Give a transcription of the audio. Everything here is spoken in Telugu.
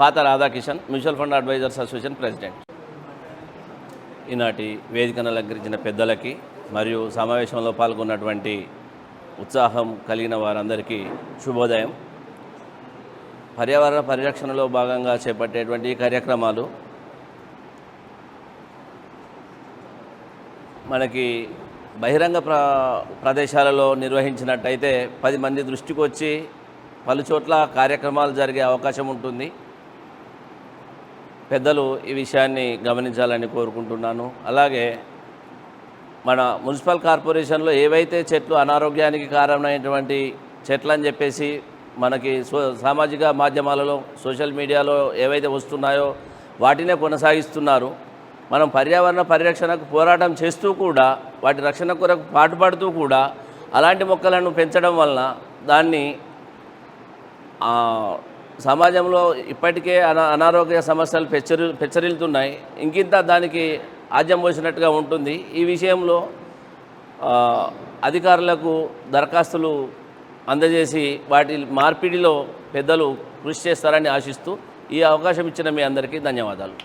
పాత Radhakishan mutual fund advisors association president. ఈనాటి వేదికను అలంకరించిన పెద్దలకి మరియు సమావేశంలో పాల్గొన్నటువంటి ఉత్సాహం కలిగిన వారందరికీ శుభోదయం. పర్యావరణ పరిరక్షణలో భాగంగా చేపట్టేటువంటి ఈ కార్యక్రమాలు మనకి బహిరంగ ప్ర ప్రదేశాలలో నిర్వహించినట్టయితే పది మంది దృష్టికి వచ్చి పలు చోట్ల కార్యక్రమాలు జరిగే అవకాశం ఉంటుంది. పెద్దలు ఈ విషయాన్ని గమనించాలని కోరుకుంటున్నాను. అలాగే మన మున్సిపల్ కార్పొరేషన్లో ఏవైతే చెట్లు అనారోగ్యానికి కారణమైనటువంటి చెట్లు అని చెప్పేసి మనకి సో సామాజిక మాధ్యమాలలో సోషల్ మీడియాలో ఏవైతే వస్తున్నాయో వాటినే కొనసాగిస్తున్నారు. మనం పర్యావరణ పరిరక్షణకు పోరాటం చేస్తూ కూడా వాటి రక్షణ కొరకు పాటుపడుతూ కూడా అలాంటి మొక్కలను పెంచడం వలన దాన్ని సమాజంలో ఇప్పటికే అనా అనారోగ్య సమస్యలు పెచ్చరి పెచ్చరిల్లుతున్నాయి. ఇంకింత దానికి ఆద్యం పోసినట్టుగా ఉంటుంది. ఈ విషయంలో అధికారులకు దరఖాస్తులు అందజేసి వాటి మార్పిడిలో పెద్దలు కృషి చేస్తారని ఆశిస్తూ ఈ అవకాశం ఇచ్చిన మీ అందరికీ ధన్యవాదాలు.